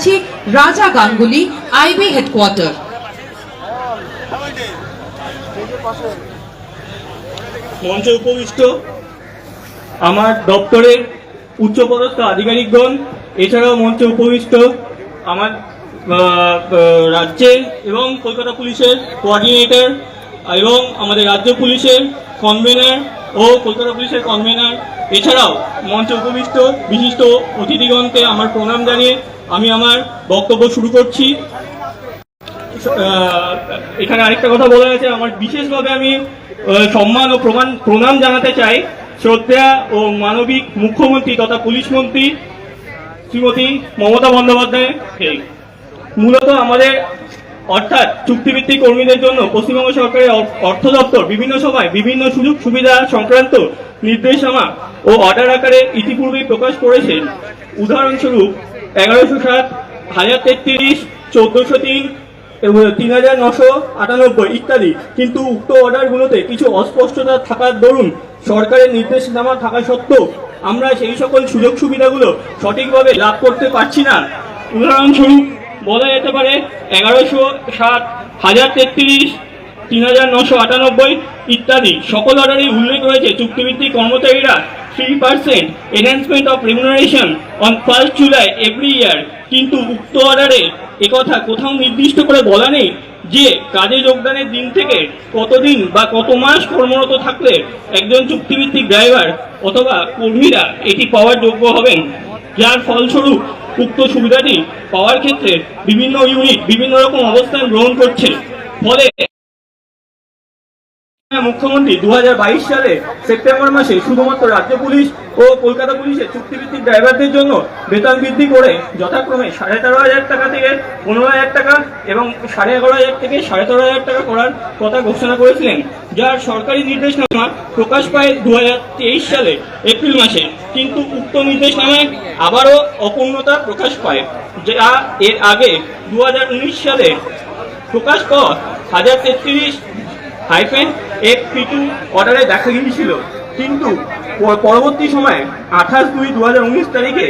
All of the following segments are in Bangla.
যাচ্ছি রাজা গাঙ্গুলি, আইবি হেডকোয়ার্টার মঞ্চে উপবিষ্ট আমার দপ্তরের উচ্চপদস্থ আধিকারিকগণ, এছাড়াও মঞ্চে উপবিষ্ট আমার রাজ্যের এবং কলকাতা পুলিশের কোঅর্ডিনেটর এবং আমাদের রাজ্য পুলিশের কনভেনার ও কলকাতা পুলিশের কনভেনার এছাড়াও মঞ্চ উপবিষ্ট বিশিষ্ট অতিথিগণকে আমার প্রণাম জানিয়ে আমি আমার বক্তব্য শুরু করছি। এখানে আরেকটা কথা বলা আছে, আমার বিশেষভাবে আমি সম্মান ও প্রমাণ, প্রণাম জানাতে চাই শ্রদ্ধা ও মানবিক মুখ্যমন্ত্রী তথা পুলিশ মন্ত্রী শ্রীমতী মমতা বন্দ্যোপাধ্যায় মূলত আমাদের, অর্থাৎ চুক্তিভিত্তিক কর্মীদের জন্য পশ্চিমবঙ্গ সরকারের অর্থ দপ্তর বিভিন্ন সময় বিভিন্ন সুযোগ সুবিধা সংক্রান্ত নির্দেশনামা ও অর্ডার আকারে ইতিপূর্বেই প্রকাশ করেছেন উদাহরণস্বরূপ, এগারোশো সাত, হাজার তেত্রিশ, চোদ্দশো তিন তিন হাজার নশো আটানব্বই ইত্যাদি। কিন্তু উক্ত অর্ডারগুলোতে কিছু অস্পষ্টতা থাকার দরুন সরকারের নির্দেশনামা থাকা সত্ত্বেও আমরা সেই সকল সুযোগ সুবিধাগুলো সঠিকভাবে লাভ করতে পারছি না। উদাহরণস্বরূপ, বলা যেতে পারে, এগারোশো সাত, হাজার তেত্রিশ, তিন হাজার নশো আটানব্বই ইত্যাদি। সকল অর্ডারে উল্লেখ রয়েছে। চুক্তিভিত্তিক কর্মচারীরা three percent enhancement of remuneration on first July every year কিন্তু উক্ত অর্ডারে একথা কোথাও নির্দিষ্ট করে বলা নেই যে কাজে যোগদানের দিন থেকে কতদিন বা কত মাস কর্মরত থাকলে একজন চুক্তিভিত্তিক ড্রাইভার অথবা কর্মীরা এটি পাওয়ার যোগ্য হবেন। যার ফলস্বরূপ উক্ত সুবিধাটি পাওয়ার ক্ষেত্রে বিভিন্ন ইউনিট বিভিন্ন রকম অবস্থান গ্রহণ করছে। ফলে মুখ্যমন্ত্রী দু হাজার বাইশ সালে সেপ্টেম্বর মাসে শুধুমাত্র রাজ্য পুলিশ ও কলকাতা পুলিশের চুক্তিভিত্তিক ড্রাইভারদের জন্য বেতন বৃদ্ধি করে যথাক্রমে সাড়ে তেরো হাজার টাকা থেকে পনেরো হাজার টাকা এবং সাড়ে এগারো হাজার থেকে সাড়ে তেরো হাজার টাকা করার কথা ঘোষণা করেছিলেন, যার সরকারি নির্দেশনামা প্রকাশ পায় দু সালে এপ্রিল মাসে। কিন্তু উক্ত নির্দেশনামায় আবারও অপূর্ণতা প্রকাশ পায়, যা এর আগে দু হাজার উনিশ সালে প্রকাশ পাওয়া হাজার তেত্রিশ হাইফেন এফ পি টু অর্ডারে দেখা গিয়েছিল। কিন্তু পরবর্তী সময়ে আঠাশ দুই দু তারিখে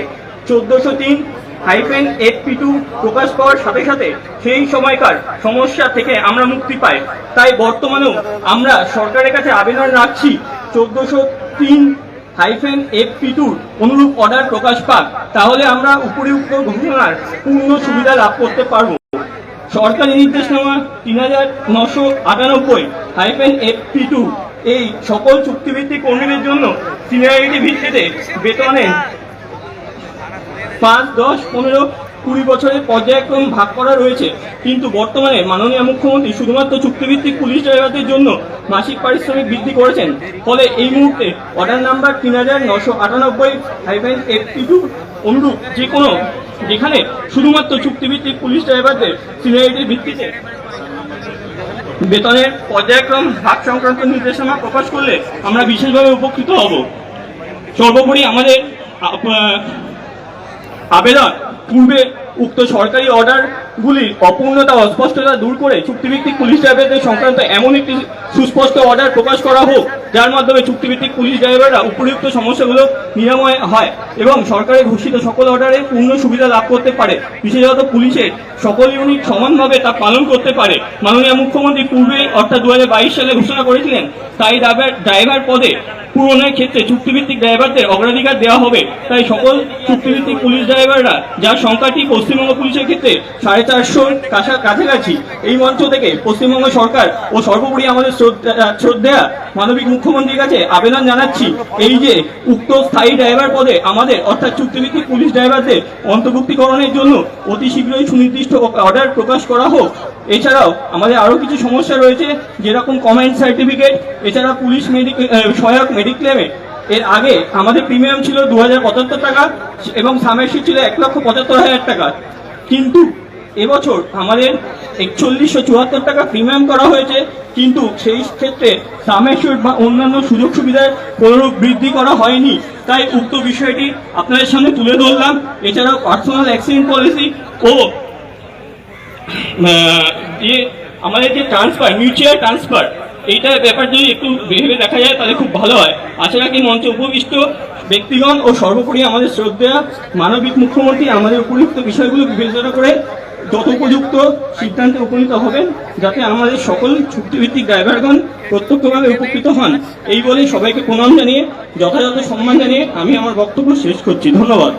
চোদ্দশো তিন হাইফেন এফ পি টু প্রকাশ পাওয়ার সাথে সাথে সেই সময়কার সমস্যা থেকে আমরা মুক্তি পাই। তাই বর্তমানেও আমরা সরকারের কাছে আবেদন রাখছি চোদ্দশো তিন হাইফেন এফ পি টুর অনুরূপ অর্ডার প্রকাশ পাক। তাহলে আমরা উপরিউক্ত ঘোষণার পূর্ণ সুবিধা লাভ করতে পারব। সরকারি নির্দেশনামা তিন হাজার নশো আটানব্বই হাইফেন এফপি টু এই সকল চুক্তিভিত্তিক কর্মীদের জন্য সিনিয়রিটি ভিত্তিতে বেতনে পাঁচ, দশ, পনেরো, কুড়ি বছরের পর্যায়ক্রম ভাগ করা রয়েছে। কিন্তু বর্তমানে মাননীয় মুখ্যমন্ত্রী শুধুমাত্র চুক্তিভিত্তিক পুলিশ ড্রাইভারদের জন্য মাসিক পারিশ্রমিক বৃদ্ধি করেছেন। ফলে এই মুহূর্তে অর্ডার নাম্বার তিন হাজার নশো আটানব্বই হাইফেন এফপি টু অনুরূপ যে কোনো যেখানে শুধুমাত্র চুক্তিভিত্তিক পুলিশ ড্রাইভারদের সিনিয়রিটির ভিত্তিতে বেতনের পর্যায়ক্রম ভাগ সংক্রান্ত নির্দেশনা প্রকাশ করলে আমরা বিশেষভাবে উপকৃত হব। সর্বোপরি আমাদের আবেদন পূর্বে উক্ত সরকারি অর্ডারগুলির অপূর্ণতা অস্পষ্টতা দূর করে চুক্তিভিত্তিক পুলিশ ড্রাইভারদের সংক্রান্ত এমন একটি সুস্পষ্ট অর্ডার প্রকাশ করা হোক, যার মাধ্যমে চুক্তিভিত্তিক পুলিশ ড্রাইভাররা উপযুক্ত সমস্যাগুলো নিরাময় হয় এবং সরকারের ঘোষিত সকল অর্ডারে পূর্ণ সুবিধা লাভ করতে পারে। বিশেষত পুলিশের সকল ইউনিট সমানভাবে তা পালন করতে পারে। মাননীয় মুখ্যমন্ত্রী পূর্বে অর্থাৎ দু হাজার বাইশ সালে ঘোষণা করেছিলেন, তাই ড্রাইভার পদে পূরণের ক্ষেত্রে চুক্তিভিত্তিক ড্রাইভারদের অগ্রাধিকার দেওয়া হবে। তাই সকল চুক্তিভিত্তিক পুলিশ ড্রাইভাররা, যার সংখ্যাটি পশ্চিমবঙ্গ পুলিশের ক্ষেত্রে সাড়ে চারশোর কাছা- কাছাকাছি, এই মঞ্চ থেকে পশ্চিমবঙ্গ সরকার ও সর্বোপরি আমাদের শ্রদ্ধা মানবিক মুখ্যমন্ত্রীর কাছে আবেদন জানাচ্ছি এই যে উক্ত স্থায়ী ড্রাইভার পদে আমাদের, অর্থাৎ চুক্তিভিত্তিক পুলিশ ড্রাইভারদের অন্তর্ভুক্তিকরণের জন্য অতি শীঘ্রই সুনির্দিষ্ট অর্ডার প্রকাশ করা হোক। এছাড়াও আমাদের আরও কিছু সমস্যা রয়েছে, যেরকম কমেন্ট সার্টিফিকেট এছাড়া পুলিশ মেডিক সহায়ক মেডিক্লেমে এর আগে আমাদের প্রিমিয়াম ছিল দু হাজার পঁচাত্তর টাকা এবং সামেরশিপ ছিল এক লক্ষ পঁচাত্তর হাজার টাকা। কিন্তু এবছর আমাদের একচল্লিশশো চুয়াত্তর টাকা প্রিমিয়াম করা হয়েছে, কিন্তু সেই ক্ষেত্রে সামেশ্বর বা অন্যান্য সুযোগ সুবিধার কোনোরূপ বৃদ্ধি করা হয়নি। তাই উক্ত বিষয়টি আপনাদের সামনে তুলে ধরলাম। এছাড়াও পার্সোনাল অ্যাক্সিডেন্ট পলিসি ও যে আমাদের যে ট্রান্সফার মিউচুয়াল ট্রান্সফার এইটার ব্যাপার যদি একটু ভেবে দেখা যায় তাহলে খুব ভালো হয়। আশা রাখি মঞ্চে উপবিষ্ট ব্যক্তিগণ ও সর্বোপরি আমাদের শ্রদ্ধেয়া মানবিক মুখ্যমন্ত্রী আমাদের উপযুক্ত বিষয়গুলো বিবেচনা করে যত উপযুক্ত সিদ্ধান্তে উপনীত হবেন যাতে আমাদের সকল চুক্তিভিত্তিক ড্রাইভারগণ প্রত্যক্ষভাবে উপকৃত হন। এই বলে সবাইকে প্রণাম জানিয়ে, যথাযথ সম্মান জানিয়ে আমি আমার বক্তব্য শেষ করছি। ধন্যবাদ।